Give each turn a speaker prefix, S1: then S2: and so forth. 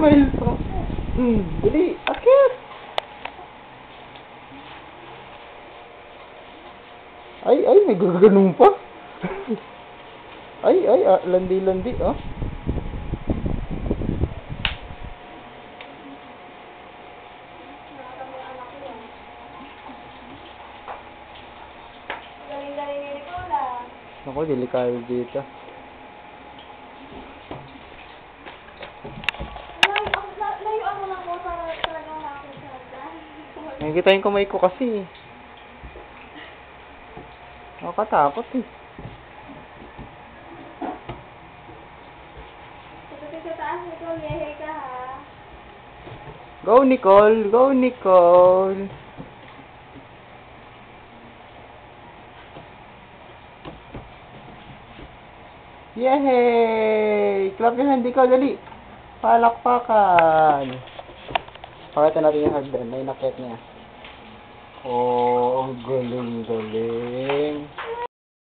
S1: Smile pa. Hmm, dali, akit. Ay, ay, may gaganong pa. ay, ay, ah, landi-landi, oh.
S2: Ni Nicola.
S1: Ako, delikado dito. Nakikita yung kamay ko kasi. Nakakatakot eh.
S2: Nicole.
S1: Go, Nicole! Go, Nicole! Yay! Clap your hand, ikaw, dali! Palakpakan! Pakita natin yung hagdan na inakit niya. Oh, ang galing-galing.